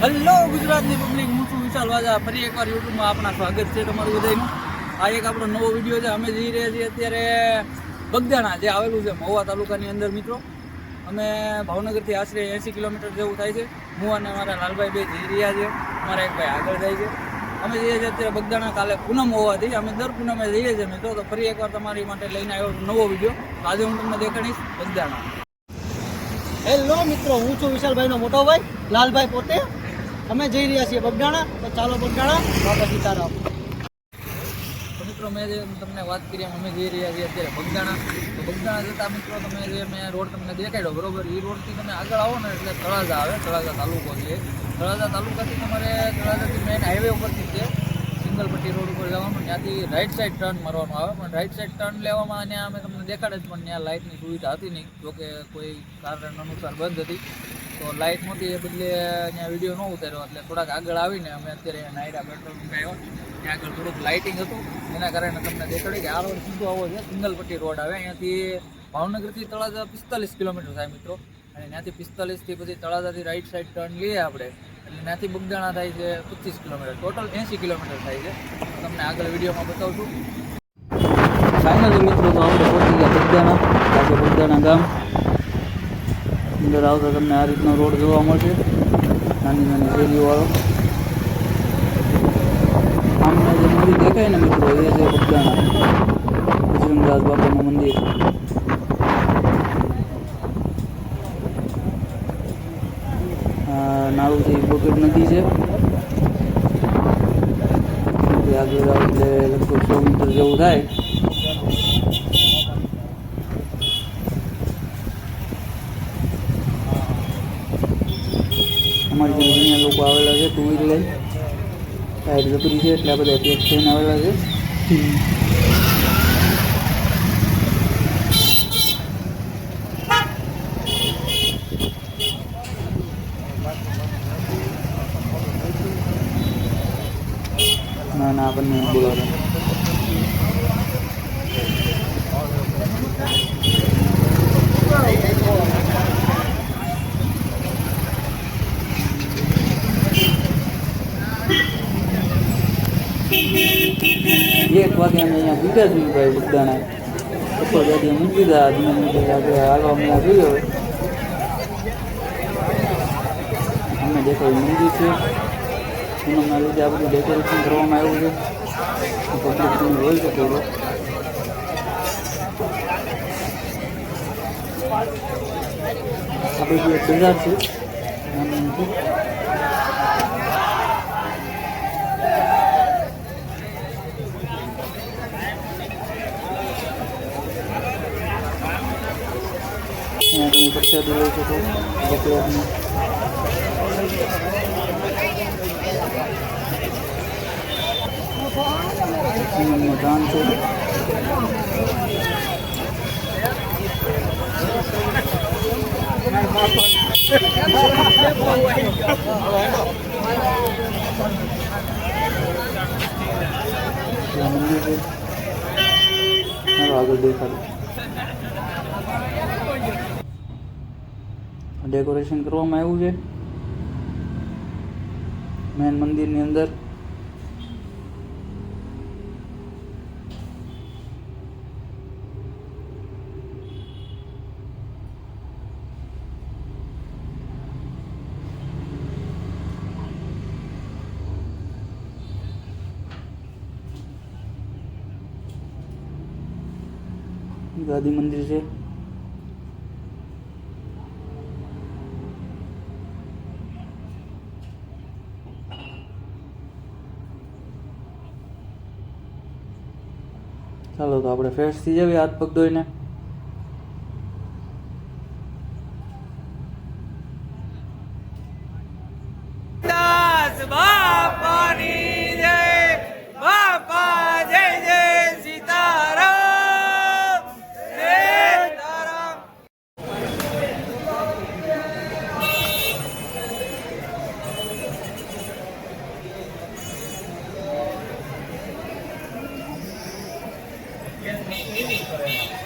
Hello ગુજરાતની public હું છું વિશાલ વાજા. ફરી એકવાર યુટ્યુબમાં આપણા સ્વાગત છે તમારું બધાનું આ એક આપણો નવો વીડિયો છે. અમે જઈ રહ્યા છીએ અત્યારે બગદાણા, જે આવેલું છે મહુવા તાલુકાની અંદર, મિત્રો. અમે ભાવનગરથી આશરે એંસી કિલોમીટર જેવું થાય છે. હું અને મારા લાલભાઈ બે જઈ રહ્યા છે મારા એક ભાઈ આગળ જાય છે. અમે જઈએ છીએ અત્યારે બગદાણા કાલે પૂનમ હોવાથી. અમે દર પૂનમે જઈએ છીએ, મિત્રો. તો ફરી એકવાર તમારી માટે લઈને આવ્યો નવો વીડિયો. આજે હું તમને દેખાડીશ બગદાણા. હેલો મિત્રો. હું છું વિશાલભાઈનો મોટો ભાઈ. લાલભાઈ પોતે. અમે જઈ રહ્યા છીએ બગડાણા, તો ચાલો બગડાણા બાબા સીતારામ મિત્રો, મેં જે તમને વાત કરી અમે જઈ રહ્યા છીએ અત્યારે બગદાણા તો બગદાણા જતા મિત્રો, તમે જે મેં રોડ તમને દેખાડ્યો, બરોબર? એ રોડથી તમે આગળ આવો ને, એટલે તળાજા આવે, તળાજા તાલુકો છે. તળાજા તાલુકાથી તમારે, તળાજાથી મેઇન હાઈવે ઉપરથી છે. સિંગલ પટ્ટી રોડ ઉપર જવાનું, ત્યાંથી રાઈટ સાઈડ ટર્ન મારવાનું આવે. પણ રાઈટ સાઈડ ટર્ન લેવામાં ત્યાં અમે તમને દેખાડે જ પણ ત્યાં લાઇટની સુવિધા હતી નહીં. જોકે કોઈ કારણ અનુસાર બંધ હતી. તો લાઇટ નહોતી એ બદલે ત્યાં વીડિયો ન ઉતાર્યો. એટલે થોડાક આગળ આવીને અમે અત્યારે નાયરા પેટ્રોલ પંપ ત્યાં આગળ થોડુંક લાઇટિંગ હતું. એના કારણે તમને દેખાડ્યું કે આ રોડ સીધો આવો છે. સિંગલપટ્ટી રોડ આવે. અહીંયાથી ભાવનગરથી તળાજા પિસ્તાલીસ કિલોમીટર થાય મિત્રો. અને ત્યાંથી પિસ્તાલીસથી પછી તળાજાથી રાઈટ સાઈડ ટર્ન લઈએ આપણે. એટલે ત્યાંથી બગદાણા થાય છે પચીસ કિલોમીટર. ટોટલ એંસી કિલોમીટર થાય છે. તમને આગળ વિડીયોમાં બતાવું છું ફાઇનલી મિત્રો, તો આપણે પહોંચી ગયા બગદાણા. આજે બગદાણા ગામ. અંદર આવતા તમને આ રીતનો રોડ જોવા મળશે. નાની નાની શેરીઓવાળો સામે જે મંદિર દેખાય ને મિત્રો, એ છે બગદાણા બજરંગદાસ બાપાનું મંદિર આ નાળું છે એ બોગડ નદી છે ત્યાંથી આગળ જાવ એટલે લગભગ સો જેવું થાય. અમારી લોકો આવેલા છે ટુ વ્હીલ લઈ સાઈડ જતું છે એટલે આ બધા થઈને આવેલા છે ના ના આપણને બોલાવે એક વાગે અમે અહીંયા પૂછ્યા છીએ ભાઈ બધાના. ઉપર ગાડી મૂકી દીધા ધીમે ધીમે આપણે હાલવા મળ્યા જોઈએ હવે. અમે દેખાય મંદિર છે. પૂનમના લીધે આ બધું ડેકોરેશન કરવામાં આવ્યું છે. પબ્લિક તમે જોઈ શકો છો આપણે જે બજાર છે. નાનું મોટું. અહીંયા તમે પ્રસાદી લઈ શકો ચોકલેટની પૂનમનો દાન છે ત્યાં મંદિર છે હાલો આગળ દેખાડો ડેકોરેશન કરવામાં આવ્યું છે. મેન મંદિરની અંદર. ગાદી મંદિર છે. ચાલો તો આપણે ફ્રેશ થઈ જઈએ હાથ પગ ધોઈને. mim,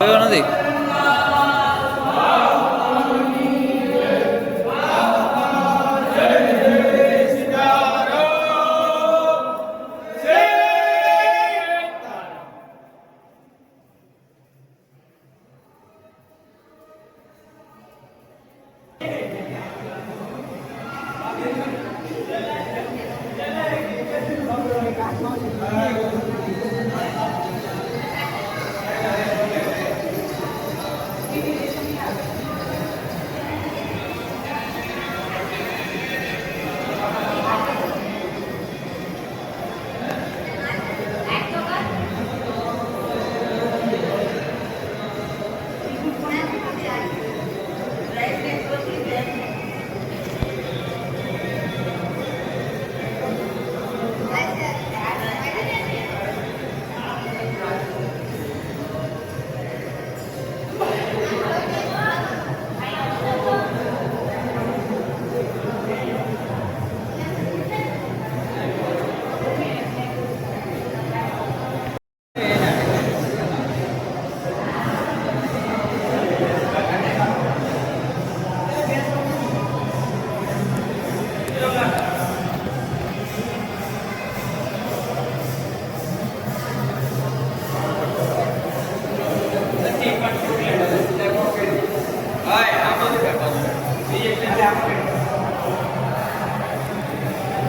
આવ્યો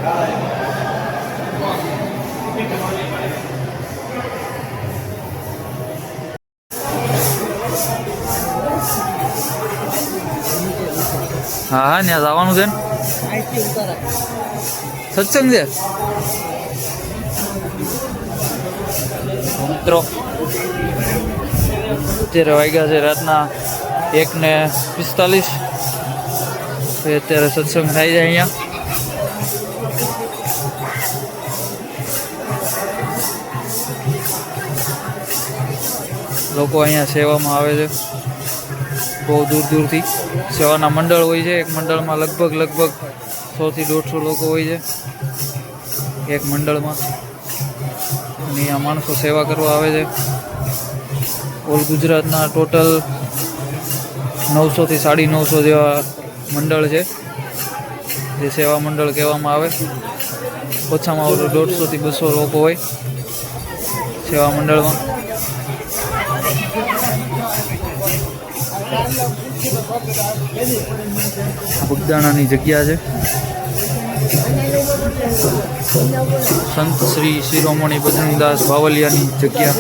હા હા, ત્યાં જવાનું છે સત્સંગ છે? મિત્રો, અત્યારે વાગ્યા છે રાતના એક ને પિસ્તાલીસ અત્યારે સત્સંગ થાય છે અહીંયા. લોકો અહીંયા સેવામાં આવે છે. બહુ દૂર દૂરથી. સેવાના મંડળ હોય છે. એક મંડળમાં લગભગ લગભગ સોથી દોઢસો લોકો હોય છે. એક મંડળમાં. અને અહીંયા માણસો સેવા કરવા આવે છે. ઓલ ગુજરાતના ટોટલ નવસોથી સાડી નવસો જેવા મંડળ છે. જે સેવા મંડળ કહેવામાં આવે. ઓછામાં ઓછું દોઢસોથી બસો લોકો હોય સેવા મંડળમાં. બગદાણાની જગ્યા છે. સંત શ્રી શિરોમણી બજરંગદાસ બાવલિયાની જગ્યા.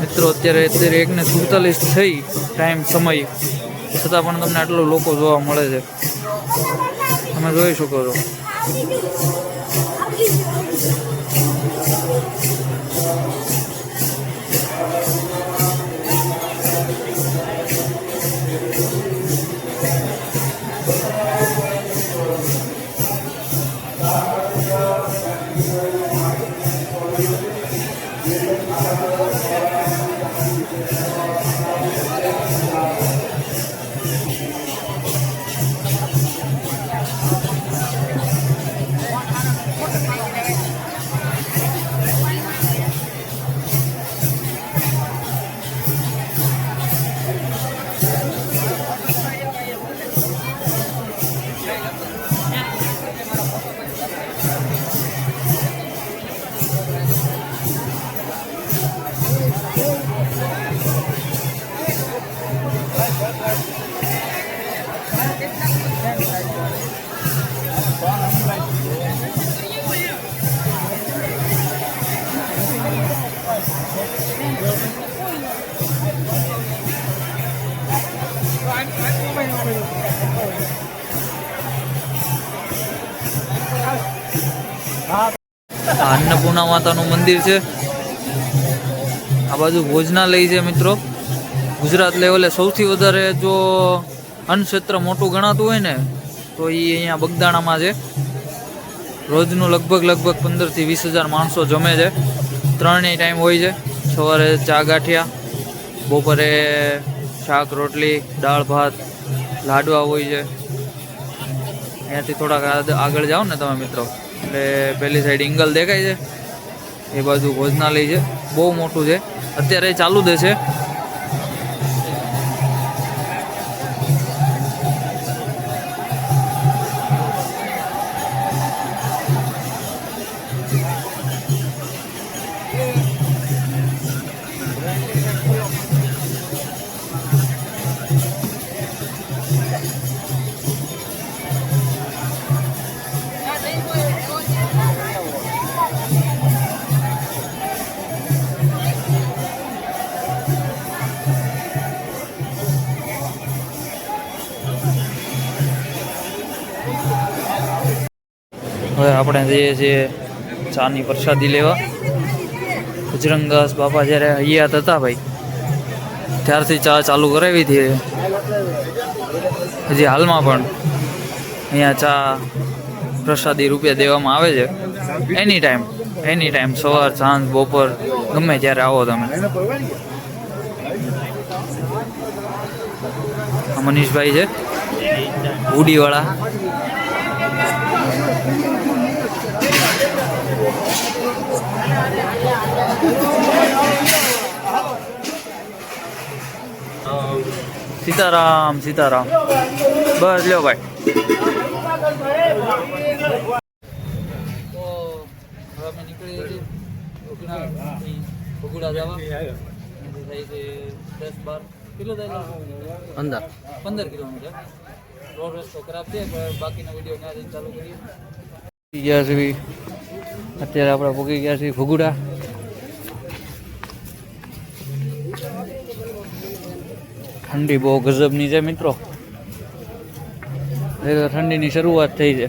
મિત્રો, અત્યારે અત્યારે એકને સુડતાલીસ થઈ ટાઈમ સમય. છતાં પણ તમને આટલો લોકો જોવા મળે છે. તમે જોઈ શકો છો. અન્નપૂર્ણા માતાનું મંદિર છે. આ બાજુ ભોજનાલય છે મિત્રો. ગુજરાત લેવલે સૌથી વધારે જો ક્ષેત્ર મોટું ગણાતું હોય ને, તો એ અહીંયા બગદાણામાં છે. રોજનું લગભગ લગભગ પંદરથી વીસ હજાર માણસો જમે છે. ત્રણેય ટાઈમ હોય છે. સવારે ચા ગાંઠિયા, બપોરે શાક, રોટલી, દાળ, ભાત, લાડવા હોય છે. અહીંયાથી થોડાક આગળ જાઓ ને તમે મિત્રો. એટલે પહેલી સાઈડ ઇંગલ દેખાય છે. એ બાજુ ભોજનાલય છે. બહુ મોટું છે. અત્યારે ચાલુ દે છે હવે આપણે જઈએ છીએ ચાની પ્રસાદી લેવા. બજરંગદાસ બાપા જ્યારે હૈયાત હતા ભાઈ, ત્યારથી ચા ચાલુ કરાવી હતી. હજી હાલમાં પણ અહીંયા ચા પ્રસાદી રૂપે દેવામાં આવે છે. એની ટાઈમ એની ટાઈમ સવાર, સાંજ, બપોર, ગમે ત્યારે આવો તમે. મનીષભાઈ છે. હુડીવાળા. સીતારામ સીતારામ. બસ લ્યો ભાઈ. તો અમે નીકળી ઉગડા જવા થાય છે દસ બાર કિલો થાય પંદર પંદર કિલોમીટર. રોડ રસ્તો ખરાબ છે બાકીના વીડિયો ત્યાંથી ચાલુ કરીએ. અત્યારે આપણે પૂકી ગયા છીએ ભૂગુડા ઠંડી બહુ ગજબની છે મિત્રો. એ તો ઠંડીની શરૂઆત થઈ છે.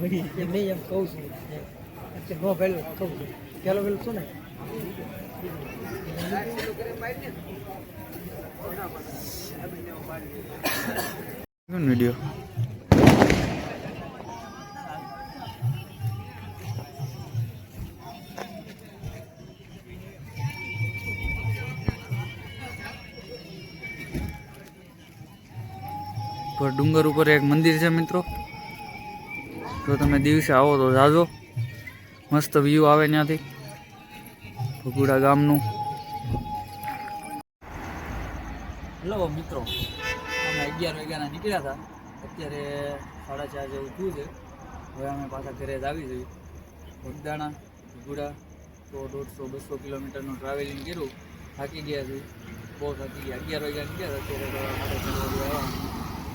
લાવજો મેં એમ કહું છું અત્યારે નો પહેલું કહું છું પેલો પેલું શું ને વીડિયો પર ડુંગર ઉપર એક મંદિર છે મિત્રો જો તમે દિવસે આવો તો જાજો. મસ્ત વ્યૂ આવે ત્યાંથી. ભગુડા ગામનું. હેલો મિત્રો. અમે અગિયાર વાગ્યાના નીકળ્યા હતા. અત્યારે સાડા ચાર જેવું થયું છે. હવે અમે પાછા ઘરે જ આવી જઈએ. ભગદાણા ભગુડા સો દોઢસો, બસો કિલોમીટરનું ટ્રાવેલિંગ કર્યું. થાકી ગયા છે બહુ થાકી ગયા. અગિયાર વાગ્યા નીકળ્યા હતા. અત્યારે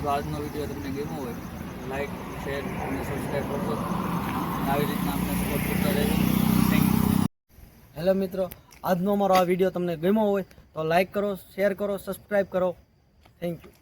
તો આજનો વીડિયો તમને ગમ્યો હોય લાઈક શેર અને સબસ્ક્રાઈબ કરજો. આવી રીતના અમને સપોર્ટ કરતા રહેજો થેન્ક યુ હેલો મિત્રો, આજનો અમારો આ વીડિયો તમને ગમ્યો હોય તો લાઈક કરો શેર કરો સબસ્ક્રાઈબ કરો. Thank you